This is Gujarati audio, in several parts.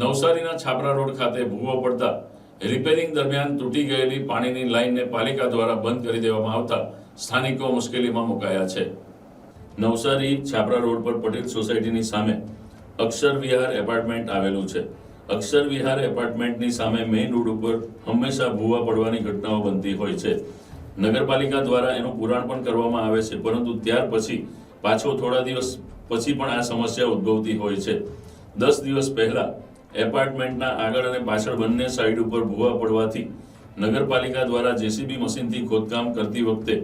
નવસારીના છાપરા રોડ ખાતે ભૂવો પડતા રિપેરિંગ દરમિયાન તૂટી ગયેલી પાણીની લાઇનને પાલિકા દ્વારા બંધ કરી દેવામાં આવતા સ્થાનિકો મુશ્કેલીમાં મુકાયા છે. નવસારી છાપરા રોડ પર પટેલ સોસાયટીની સામે અક્ષર વિહાર એપાર્ટમેન્ટ આવેલું છે. અક્ષર વિહાર એપાર્ટમેન્ટની સામે મેઇન રોડ ઉપર હંમેશા ભૂવા પડવાની ઘટનાઓ બનતી હોય છે. નગરપાલિકા દ્વારા એનું પુરાણ પણ કરવામાં આવે છે, પરંતુ ત્યાર પછી પાછો થોડા દિવસ પછી પણ આ સમસ્યા ઉદ્ભવતી હોય છે. દસ દિવસ પહેલા એપાર્ટમેન્ટના આગળ અને પાછળ બંને સાઈડ ઉપર ભૂવા પડવાથી નગરપાલિકા દ્વારા જેસીબી મશીનથી ખોદકામ કરતી વખતે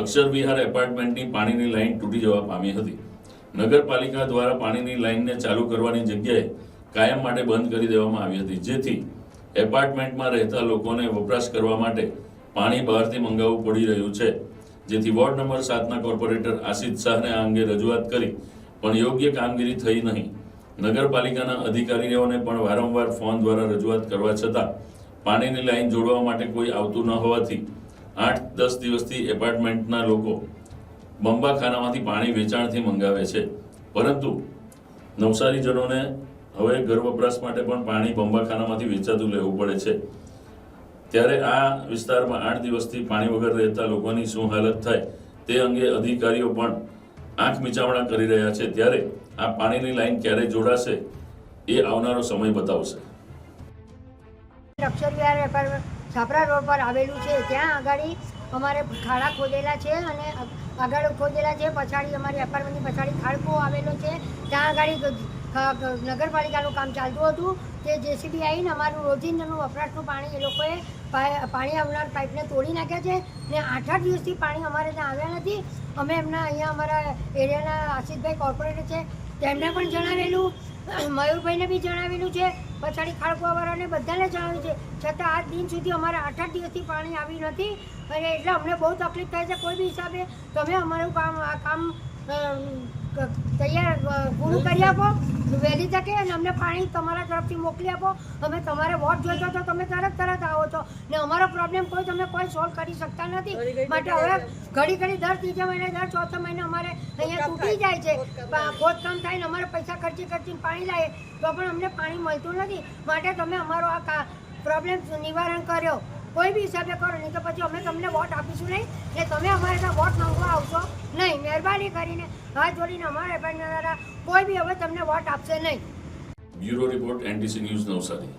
અક્ષર વિહાર એપાર્ટમેન્ટની પાણીની લાઇન તૂટી જવા પામી હતી. નગરપાલિકા દ્વારા પાણીની લાઇનને ચાલુ કરવાની જગ્યાએ કાયમ માટે બંધ કરી દેવામાં આવી હતી, જેથી એપાર્ટમેન્ટમાં રહેતા લોકોને વપરાશ કરવા માટે પાણી બહારથી મંગાવવું પડી રહ્યું છે. જેથી વોર્ડ નંબર સાતના કોર્પોરેટર આશિત શાહને આ અંગે રજૂઆત કરી, પણ યોગ્ય કામગીરી થઈ નહીં. નગરપાલિકાના અધિકારીઓને પણ વારંવાર ફોન દ્વારા રજૂઆત કરવા છતાં પાણીની લાઈન જોડવા માટે કોઈ આવતું ન હોવાથી આઠ દસ દિવસથી એપાર્ટમેન્ટના લોકો બંબાખાનામાંથી પાણી વેચાણથી મંગાવે છે. પરંતુ નવસારીજનોને હવે ઘર વપરાશ માટે પણ પાણી બંબાખાનામાંથી વેચાતું લેવું પડે છે. ત્યારે આ વિસ્તારમાં આઠ દિવસથી પાણી વગર રહેતા લોકોની શું હાલત થાય તે અંગે અધિકારીઓ પણ આંખ મિચામણા કરી રહ્યા છે ત્યારે આ પાણીની લાઈન ક્યારે જોડાશે એ આવનારો સમય બતાવશે. અક્ષર વિહાર છાપરા રોડ પર આવેલું છે. ત્યાં આગળ અમારે ખાડા ખોદેલા છે અને આગળ ખોદેલા છે. પછાડી અમારી એપાર્ટમેન્ટની પછાડી ખાડકો આવેલો છે. ત્યાં આગળ નગરપાલિકાનું કામ ચાલતું હતું. તે જેસીબી આવીને અમારું રોજિંદાનું વપરાશનું પાણી એ લોકોએ પાણી આવનાર પાઇપને તોડી નાખ્યા છે ને આઠ આઠ દિવસથી પાણી અમારે ત્યાં આવ્યા નથી. અમે એમના અહીંયા અમારા એરિયાના આશિષભાઈ કોર્પોરેટર છે. તેમને પણ જણાવેલું. મયુરભાઈને બી જણાવેલું છે. પછાડી ખાડકવાવાળાને બધાને જણાવ્યું છે. છતાં આજ દિન સુધી અમારે આઠ આઠ દિવસથી પાણી આવ્યું નથી. અને એટલે અમને બહુ તકલીફ થાય છે કોઈ બી હિસાબે. તમે અમારું કામ આ કામ તૈયાર પૂરું કરી આપો વહેલી તકે અને અમને પાણી તમારા તરફથી મોકલી આપો. અમે તમારે વોટ જોઈતો તો તમે તરત તરત આવો છો. ને અમારો પ્રોબ્લેમ કોઈ તમે કોઈ સોલ્વ કરી શકતા નથી. માટે હવે ઘડી ઘડી દર ત્રીજા મહિને દર ચોથા મહિને અમારે અહીંયા તૂટી જાય છે. ખોદકામ થાય. ને અમારે પૈસા ખર્ચી ખર્ચીને પાણી લાવીએ તો પણ અમને પાણી મળતું નથી. માટે તમે અમારો આ પ્રોબ્લેમ નિવારણ કર્યો. કોઈ બી હિસાબે કરો નહીં તો પછી અમે તમને વોટ આપીશું નહીં. ને તમે અમારે ત્યાં વોટ માંગવા આવશો. નહીં, મહેરબાની કરીને હાથ જોડીને અમારે પણ કોઈ બી હવે તમને વોટ આપશે નહીં. Bureau report NTC news Navsari.